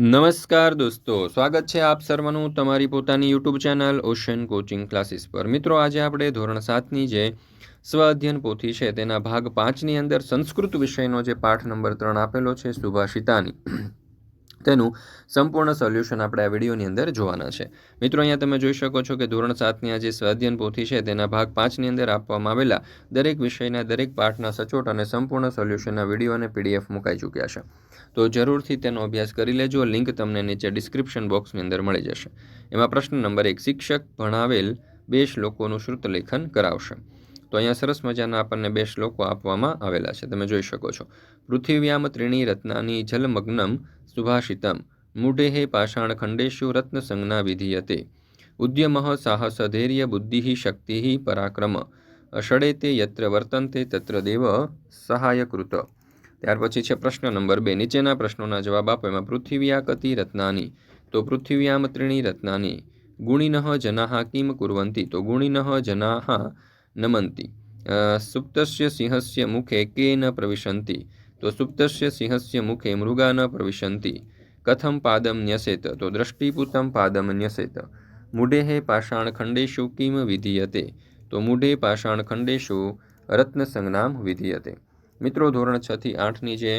નમસ્કાર દોસ્તો, સ્વાગત છે આપ સર્વનું તમારી પોતાની YouTube channel Ocean coaching classes પર. મિત્રો, આજે આપણે ધોરણ સાતની જે સ્વ અધ્યયન પોથી છે તેના ભાગ પાંચની અંદર સંસ્કૃત વિષયનો જે પાઠ નંબર ત્રણ આપેલો છે, સુભાષિતાની. તેનું સંપૂર્ણ સોલ્યુશન આપણે આ વિડીયોની અંદર જોવાના છે. મિત્રો, અહીંયા તમે જોઈ શકો છો કે ધોરણ સાતની આ જે સ્વાધ્યન પોથી છે તેના ભાગ પાંચની અંદર આપવામાં આવેલા દરેક વિષયના દરેક પાઠના સચોટ અને સંપૂર્ણ સોલ્યુશનના વીડિયો અને પીડીએફ મુકાઈ ચૂક્યા છે. તો જરૂરથી તેનો અભ્યાસ કરી લેજો. લિંક તમને નીચે ડિસ્ક્રિપ્શન બોક્સની અંદર મળી જશે. એમાં પ્રશ્ન નંબર એક, શિક્ષક ભણાવેલ બે શ્લોકોનું શ્રુત લેખન કરાવશે. તો અહીંયા સરસ મજાના આપણને બે શ્લોકો આપવામાં આવેલા છે. તમે જોઈ શકો છો. પૃથ્વીયામ ત્રીણી રત્નાની જલમગ્નમ સુભાષિતમ. મૂઢે પાષાણ ખંડેશુ રત્ન સંજ્ઞા વિધીયતે. ઉદ્યમઃ સાહસ ધૈર્ય બુદ્ધિ શક્તિ પરાક્રમ. ષડેતે યત્ર વર્તન્તે તત્ર દેવ સહાયકૃત. ત્યાર પછી છે પ્રશ્ન નંબર બે. નીચેના પ્રશ્નોના જવાબ આપો. એમાં પૃથિવ્યા કતિ રત્નાની. તો પૃથ્વીયામત્રિણી રત્નાની. ગુણિનઃ જનાહ કિમ કુર્વંતી. તો ગુણિનઃ જનાહ નમંતી. સુપ્તસ્ય સિંહસ્ય મુખે કે ન પ્રવિશંતી. તો સુપ્તસ્ય સિંહસ્ય મુખે મૃગા ન પ્રવિશંતી. કથમ પાદમ ન્યસેત. તો દ્રષ્ટિપૂતમ પાદમ ન્યસેત. મૂઢે પાષાણખંડેશુ કિમ વિધીયતે. તો મૂઢે પાષાણખંડેશુ રત્નસંજ્ઞામ વિધીયતે. મિત્રો, ધોરણ છ થી આઠની જે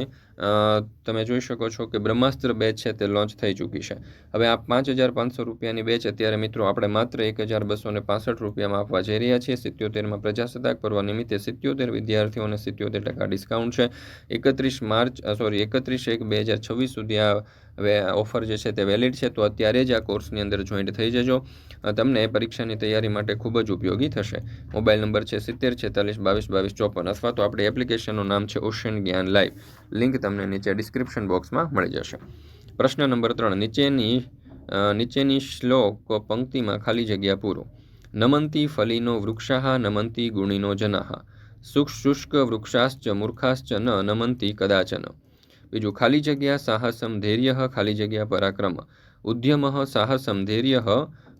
તમે જોઈ શકો છો કે બ્રહ્માસ્ત્ર બેચ છે તે લોન્ચ થઈ ચૂકી છે. હવે આ પાંચ હજાર પાંચસો રૂપિયાની બેચ અત્યારે મિત્રો આપણે માત્ર એક હજાર બસો ને પાસઠ રૂપિયામાં આપવા જઈ રહ્યા છીએ. સિત્યોતેરમાં પ્રજાસત્તાક પર્વ નિમિત્તે સિત્યોતેર વિદ્યાર્થીઓને સિત્યોતેર ટકા ડિસ્કાઉન્ટ છે. એકત્રીસ માર્ચ સોરી એકત્રીસ એક બે હજાર છવ્વીસ સુધી આ હવે ઓફર જે છે તે વેલિડ છે, તો અત્યારે જ આ કોર્સની અંદર જોઈન્ટ થઈ જજો. તમને પરીક્ષાની તૈયારી માટે ખૂબ જ ઉપયોગી થશે. મોબાઈલ નંબર છે સિત્તેર, છેતાલીસ, બાવીસ બાવીસ, ચોપન અથવા તો આપણી એપ્લિકેશનનું નામ છે ઓશિયન જ્ઞાન લાઈવ. લિંક તમને નીચે ડિસ્ક્રિપ્શન બોક્સમાં મળી જશે. પ્રશ્ન નંબર ત્રણ, નીચેની નીચેની શ્લોક પંક્તિમાં ખાલી જગ્યા પૂરો. નમંતી ફલીનો વૃક્ષાહ, નમંતી ગુણીનો જનાહ. શુષ્ક વૃક્ષાશ્ચ મૂર્ખાશ્ચ ન નમંતી કદાચન. બીજું, ખાલી જગ્યા સાહસમ ધૈર્ય, ખાલી જગ્યા પરાક્રમ. ઉદ્યમ સાહસમ ધૈર્ય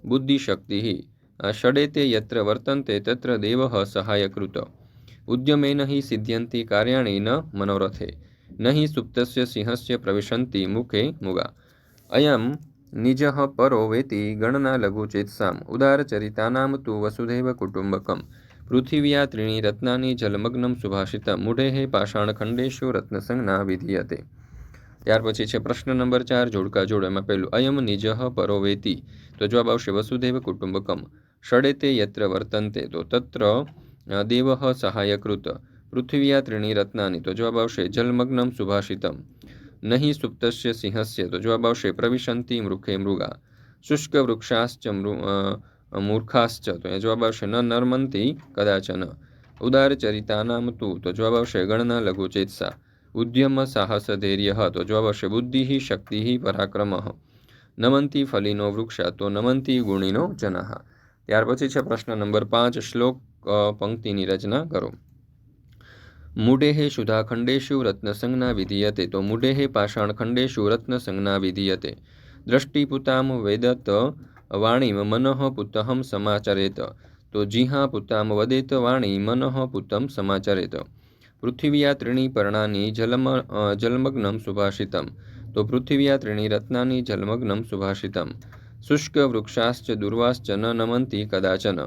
બુદ્ધિશક્તિ ષડેતે યત્ર વર્તન્તે તત્ર દેવ સહાયકૃત. ઉદ્યમેન હિ સિદ્ધ્યંતિ કાર્યાણી ન મનોરથે નહીં સુપ્તસ્ય સિંહસ્ય પ્રવિશંતિ મુખે મુગા. અયમ નિજ પરો વેતિ ગણના લઘુચેતસામ. ઉદારચરિતાનામ તુ વસુધૈવ કુટુંબકમ. પૃથિવ્યા ત્રીણી રત્નાની જલમગ્નમ સુભાષિત મૂઢેહે પાષાણખંડેશો રત્નસંજ્ઞા વિધીયતે. ત્યાર પછી છે પ્રશ્ન નંબર ચાર, જોડકા જોડ એમાં પહેલું, અયમ નિજહ પરો વેતી. તો જવાબ આવશે વસુદેવ કુટુંબકમ. ષડેતે યત્ર વર્તન્તે, તો તત્ર દેવ સહાયકૃત. પૃથ્વ્યા ત્રીણી રત્નાની, તો જવાબ આવશે જલમગ્નમ સુભાષિતમ. નહીં સુપ્તસ્ય સિંહસ્ય, તો જવાબ આવશે પ્રવિશંતિ મૃખે મૃગા. શુષ્ક વૃક્ષાશ્ચ મૂર્ખાશ્ચ તો એ જવાબ આવશે ન નર્મંતી કદાચન ઉદાર ચરિતાનામ તું. તો જવાબ આવશે ગણના લઘુ ચેતસા ઉદ્યમ સાહસ ધૈર્ય. તો જવાબ આવશે બુદ્ધિ શક્તિ પરાક્રમ. નમંતી ફલીનો વૃક્ષ. તો નમંતી ગુણીનો જનાહ ત્યાર પછી છે પ્રશ્ન નંબર પાંચ. શ્લોક પંક્તિની રચના કરો. મૂઢેહે સુધાખંડેશુ રત્નસંજ્ઞા વિધીયતે. તો મૂઢેહે પાષાણખંડેશુ રત્નસંજ્ઞા વિધીયતે. દ્રષ્ટિપુતામ વેદત વાણીમ મનઃ પુતહમ સમાચરેત. તો જીહા પુતામ વદેત વાણી મનઃ પુતમ સમાચરેત. પૃથ્વીયા ત્રીણી પર્ણાની જલમ જલમગ્નમ સુભાષિતમ. તો પૃથ્વીયા ત્રીણી રત્નાની જલમગ્નમ સુભાષિતમ. શુષ્ક વૃક્ષાશ્ચ દુર્વાશ્ચ ન નમંતી કદાચન.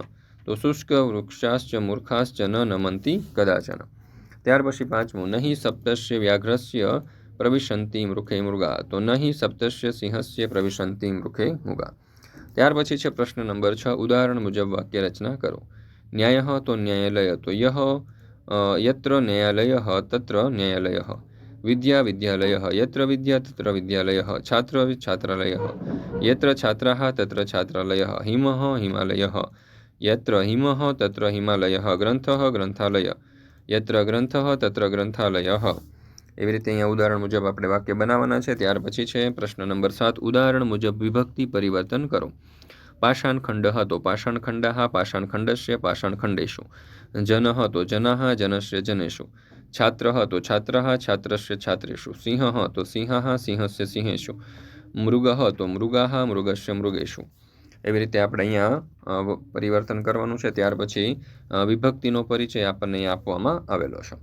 તો શુષ્ક વૃક્ષાશ્ચ મૂર્ખાશ્ચ ન નમંતી કદાચન. ત્યાર પછી પાંચમું, નહીં સપ્તસ્ય વ્યાઘ્રસ્ય પ્રવિશંતિ મૃખે મૃગા. તો નહીં સપ્તસ્ય સિંહસ્ય પ્રવિશંતિ મૃખે મૃગા. ત્યાર પછી છે પ્રશ્ન નંબર છ, ઉદાહરણ મુજબ વાક્ય રચના કરો. ન્યાય તો ન્યાયાલય તો યહ યત્ર ન્યાયાલય, તત્ર ન્યાયાલય. વિદ્યા વિદ્યાલય, યત્ર વિદ્યા, તત્ર વિદ્યાલય. છાત્ર છાત્રાલય. યત્ર છાત્રા તત્ર છાત્રાલય. હિમ હિમાલય. યત્ર હિમ, તત્ર હિમાલય. ગ્રંથ ગ્રંથાલય. યત્ર ગ્રંથ, તત્ર ગ્રંથાલય. એવી રીતે અહીંયા ઉદાહરણ મુજબ આપણે વાક્ય બનાવવાના છે. ત્યાર પછી છે, પ્રશ્ન નંબર સાત, ઉદાહરણ મુજબ વિભક્તિ પરિવર્તન કરો. પાષાણખંડ પાષાણ પાષાણખંડ પાષાણ પાષાણખંડેશુ જન હતો જનાહ જનસ્ય, જનેશુ. છાત્ર હતો, છાત્ર છાત્રસ્ય, છાત્રેશુ. સિંહ હતો, સિંહ સિંહસ્ય, સિંહેશુ. મૃગ હતો, મૃગા મૃગસ્ય, મૃગેશુ. એવી રીતે આપણે અહીંયા પરિવર્તન કરવાનું છે. ત્યાર પછી વિભક્તિનો પરિચય આપણને અહીંયા આપવામાં આવેલો છે.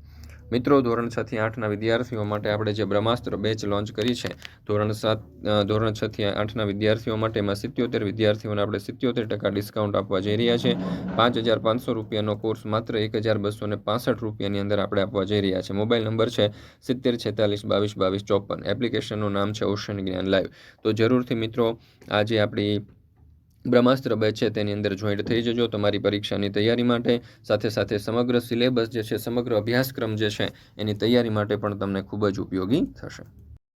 મિત્રો, ધોરણ છ થી આઠના વિદ્યાર્થીઓ માટે આપણે જે બ્રહ્માસ્ત્ર બેચ લોન્ચ કરી છે, ધોરણ સાત ધોરણ છ થી આઠના વિદ્યાર્થીઓ માટે એમાં સિત્યોતેર વિદ્યાર્થીઓને આપણે સિત્યોતેર ટકા ડિસ્કાઉન્ટ આપવા જઈ રહ્યા છે. પાંચ હજાર પાંચસો રૂપિયાનો કોર્સ માત્ર એક હજાર બસો ને પાસઠ રૂપિયાની અંદર આપણે આપવા જઈ રહ્યા છે. મોબાઈલ નંબર છે સિત્તેર, છેતાલીસ, બાવીસ બાવીસ, ચોપન. એપ્લિકેશનનું નામ છે ઓશન જ્ઞાન લાઈવ. તો જરૂરથી મિત્રો, આજે આપણી બ્રહ્માસ્ત્ર બે છે, તેની અંદર જોઈન્ટ થઈ જજો તમારી પરીક્ષાની તૈયારી માટે. સાથે સાથે સમગ્ર સિલેબસ જે છે, સમગ્ર અભ્યાસક્રમ જે છે, એની તૈયારી માટે પણ તમને ખૂબ જ ઉપયોગી થશે.